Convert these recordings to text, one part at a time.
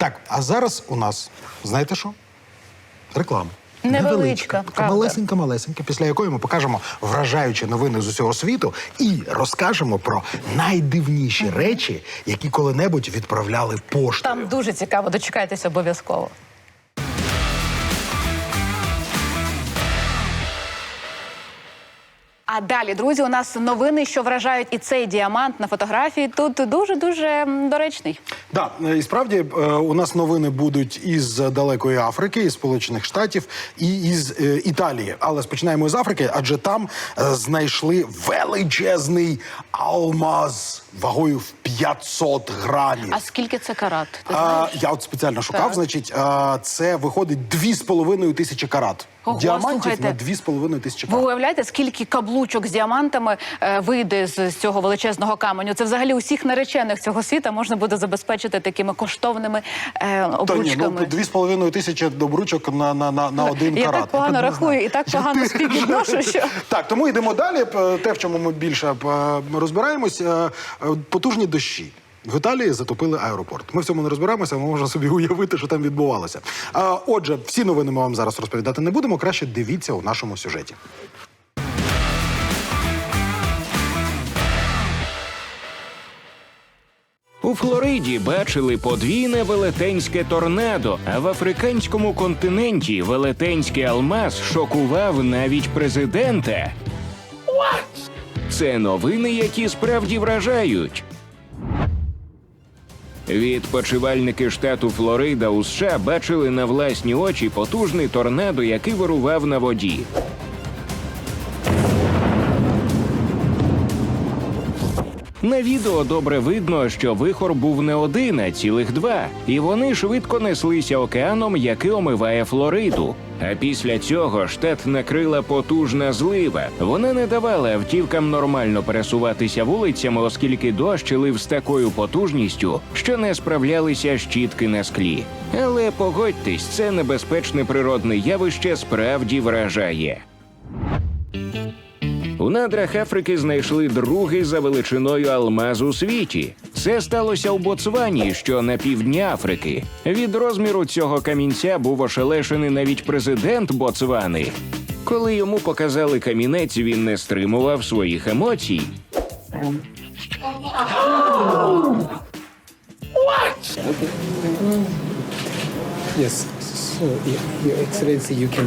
Так, а зараз у нас, знаєте що? Реклама. Невеличка, правда. малесенька, малесенька, після якої ми покажемо вражаючі новини з усього світу і розкажемо про найдивніші речі, які коли-небудь відправляли поштою. Там дуже цікаво, дочекайтеся обов'язково. А далі, друзі, у нас новини, що вражають і цей діамант на фотографії. Тут дуже дуже доречний. Да, е, і справді е, у нас новини будуть із далекої Африки, із Сполучених Штатів і із е, Італії. Але спочинаємо з Африки, адже там знайшли величезний алмаз вагою в 500 грамів. А скільки це карат? Ти А, я от спеціально шукав. Так. Значить, а, це виходить 2,5 тисячі карат. Ого, Діамантів слухайте. на 2,5 тисячі Ви уявляєте, скільки каблучок з діамантами е, вийде з, з цього величезного каменю? Це взагалі усіх наречених цього світа можна буде забезпечити такими коштовними е, Та ні, обручками. ну 2,5 тисячі добручок на, на, на, на один Я карат. так погано не рахую і так погано співвідношу, що Так, тому йдемо далі. Те, в чому ми більше е, розбираємось, е, е, потужні дощі. В Італії затопили аеропорт. Ми в цьому не розбираємося, ми можемо собі уявити, що там відбувалося. А, отже, всі новини ми вам зараз розповідати не будемо. Краще дивіться у нашому сюжеті. У Флориді бачили подвійне велетенське торнадо, а в африканському континенті велетенський алмаз шокував навіть президента. Це новини, які справді вражають. Відпочивальники штату Флорида у США бачили на власні очі потужний торнадо, який вирував на воді. На відео добре видно, що вихор був не один, а цілих два, і вони швидко неслися океаном, який омиває Флориду. А після цього штат накрила потужна злива. Вона не давала автівкам нормально пересуватися вулицями, оскільки дощ лив з такою потужністю, що не справлялися щітки на склі. Але погодьтесь, це небезпечне природне явище справді вражає. У надрах Африки знайшли другий за величиною алмаз у світі. Це сталося у Боцвані, що на півдні Африки. Від розміру цього камінця був ошелешений навіть президент Боцвани. Коли йому показали камінець, він не стримував своїх емоцій. Yes. So, Your Excellency, you can.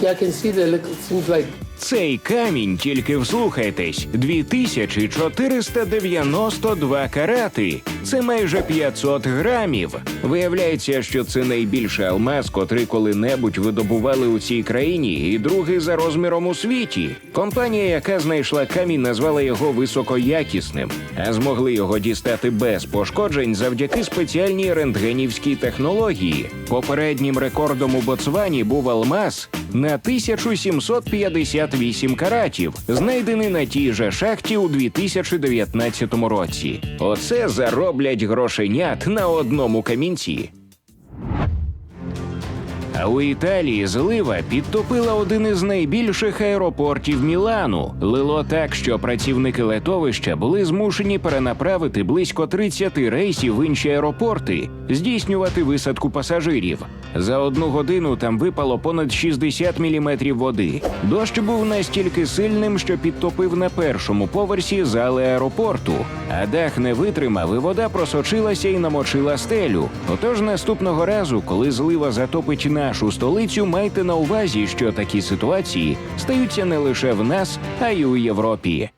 Yeah, I can see the. It seems like Цей камінь, тільки вслухайтесь, 2492 карати. Це майже 500 грамів. Виявляється, що це найбільший алмаз, котрий коли-небудь видобували у цій країні, і другий за розміром у світі. Компанія, яка знайшла камінь, назвала його високоякісним, а змогли його дістати без пошкоджень завдяки спеціальній рентгенівській технології. Попереднім рекордом у Боцвані був алмаз на 1758 каратів, знайдений на тій же шахті у 2019 році. Оце зароблять грошенят на одному камінці. А у Італії злива підтопила один із найбільших аеропортів Мілану. Лило так, що працівники летовища були змушені перенаправити близько 30 рейсів в інші аеропорти, здійснювати висадку пасажирів. За одну годину там випало понад 60 міліметрів води. Дощ був настільки сильним, що підтопив на першому поверсі зали аеропорту, а дах не витримав, і вода просочилася і намочила стелю. Отож, наступного разу, коли злива затопить нашу столицю, майте на увазі, що такі ситуації стаються не лише в нас, а й у Європі.